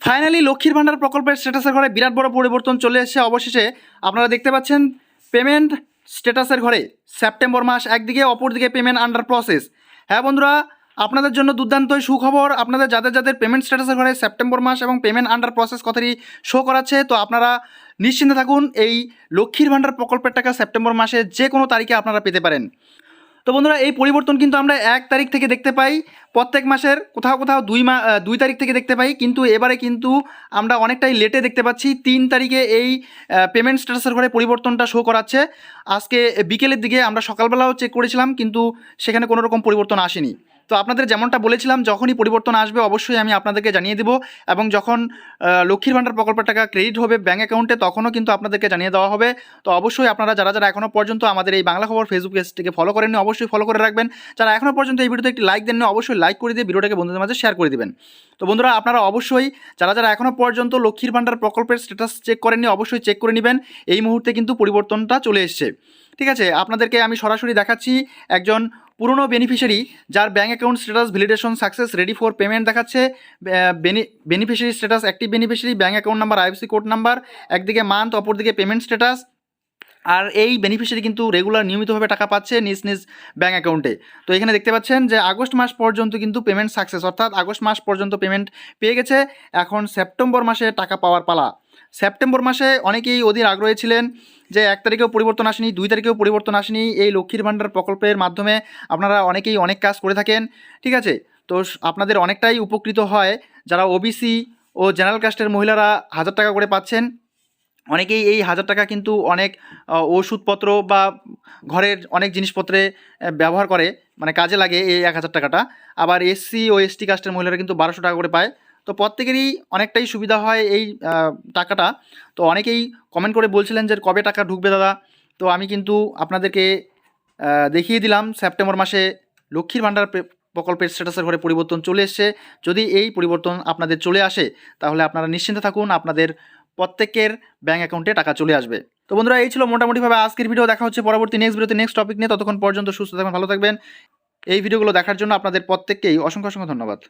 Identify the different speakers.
Speaker 1: Finally লক্ষ্মীর ভাণ্ডার প্রকল্পের স্ট্যাটাসের ঘরে বিরাট বড় পরিবর্তন চলে এসেছে। অবশেষে আপনারা দেখতে পাচ্ছেন পেমেন্ট স্ট্যাটাসের ঘরে সেপ্টেম্বর মাস একদিকে, অপরদিকে পেমেন্ট আন্ডার প্রসেস হ্যাঁ বন্ধুরা, আপনাদের জন্য দুর্দান্তই সুখবর। আপনাদের যাদের যাদের পেমেন্ট স্ট্যাটাসের ঘরে সেপ্টেম্বর মাস এবং পেমেন্ট আন্ডার প্রসেস কথাটি শো করাচ্ছে, তো আপনারা নিশ্চিন্তে থাকুন, এই লক্ষ্মীর ভাণ্ডার প্রকল্পের টাকা সেপ্টেম্বর মাসে যে কোনো তারিখে আপনারা পেতে পারেন। তো বন্ধুরা, এই পরিবর্তন কিন্তু আমরা এক তারিখ থেকে দেখতে পাই। প্রত্যেক মাসের কোথাও কোথাও দুই মা দুই তারিখ থেকে দেখতে পাই। কিন্তু এবারে কিন্তু আমরা অনেকটাই লেটে দেখতে পাচ্ছি। তিন তারিখে এই পেমেন্ট স্ট্যাটাসের ঘরে পরিবর্তনটা শো করাচ্ছে। আজকে বিকেলের দিকে আমরা সকালবেলাও চেক করেছিলাম, কিন্তু সেখানে কোনোরকম পরিবর্তন আসেনি। তো আপনাদের যেমনটা বলেছিলাম, যখনই পরিবর্তন আসবে অবশ্যই আমি আপনাদেরকে জানিয়ে দেবো এবং যখন লক্ষ্মীর ভাণ্ডার প্রকল্পের টাকা ক্রেডিট হবে ব্যাঙ্ক অ্যাকাউন্টে তখনও কিন্তু আপনাদেরকে জানিয়ে দেওয়া হবে। তো অবশ্যই আপনারা যারা যারা এখনও পর্যন্ত আমাদের এই বাংলা খবর ফেসবুক পেজটিকে ফলো করেননি, অবশ্যই ফলো করে রাখবেন। যারা এখনও পর্যন্ত এই ভিডিওতে একটি লাইক দেননি, অবশ্যই লাইক করে দিয়ে ভিডিওটাকে বন্ধুদের মাঝে শেয়ার করে দেবেন। তো বন্ধুরা, আপনারা অবশ্যই যারা যারা এখনও পর্যন্ত লক্ষ্মীর ভাণ্ডার প্রকল্পের স্ট্যাটাস চেক করেননি, অবশ্যই চেক করে নেবেন। এই মুহূর্তে কিন্তু পরিবর্তনটা চলে এসছে। ঠিক আছে, আপনাদেরকে আমি সরাসরি দেখাচ্ছি একজন পুরনো বেনিফিশিয়ারি যার bank account status validation success ready for payment দেখাচ্ছে beneficiary status active beneficiary bank account number IFSC code number একদিকে মান্থ অপরদিকে পেমেন্ট স্ট্যাটাস আর এই বেনিফিশিয়ারি কিন্তু রেগুলার নিয়মিতভাবে টাকা পাচ্ছে নিজ নিজ ব্যাঙ্ক অ্যাকাউন্টে তো এখানে দেখতে পাচ্ছেন যে আগস্ট মাস পর্যন্ত কিন্তু পেমেন্ট সাকসেস অর্থাৎ আগস্ট মাস পর্যন্ত পেমেন্ট পেয়ে গেছে। এখন সেপ্টেম্বর মাসে টাকা পাওয়ার পালা। সেপ্টেম্বর মাসে অনেকেই অধীর আগ্রহী ছিলেন যে এক তারিখেও পরিবর্তন আসেনি, দুই তারিখেও পরিবর্তন আসেনি। এই লক্ষ্মীর ভাণ্ডার প্রকল্পের মাধ্যমে আপনারা অনেকেই অনেক কাজ করে থাকেন, ঠিক আছে? তো আপনাদের অনেকটাই উপকৃত হয় যারা ওবিসি ও জেনারেল কাস্টের মহিলারা হাজার টাকা করে পাচ্ছেন। অনেকেই এই হাজার টাকা কিন্তু অনেক ওষুধপত্র বা ঘরের অনেক জিনিসপত্রে ব্যবহার করে মানে কাজে লাগে এই এক হাজার টাকাটা। আবার এসসি ও এসটি কাস্টের মহিলারা কিন্তু বারোশো টাকা করে পায়। তো প্রত্যেকেরই অনেকটাই সুবিধা হয় এই টাকাটা। তো অনেকেই কমেন্ট করে বলছিলেন যে, কবে টাকা ঢুকবে দাদা? তো আমি কিন্তু আপনাদেরকে দেখিয়ে দিলাম, সেপ্টেম্বর মাসে লক্ষ্মীর ভাণ্ডার প্রকল্পের স্ট্যাটাসের ঘরে পরিবর্তন চলে এসছে। যদি এই পরিবর্তন আপনাদের চলে আসে, তাহলে আপনারা নিশ্চিন্তে থাকুন, আপনাদের প্রত্যেকের ব্যাঙ্ক অ্যাকাউন্টে টাকা চলে আসবে। তো বন্ধুরা, এই ছিল মোটামুটিভাবে আজকের ভিডিও দেখা হচ্ছে পরবর্তী নেক্সট ভিডিওতে নেক্সট টপিক নিয়ে। ততক্ষণ পর্যন্ত সুস্থ থাকবেন ভালো থাকবেন। এই ভিডিওগুলো দেখার জন্য আপনাদের প্রত্যেককেই অসংখ্য অসংখ্য ধন্যবাদ।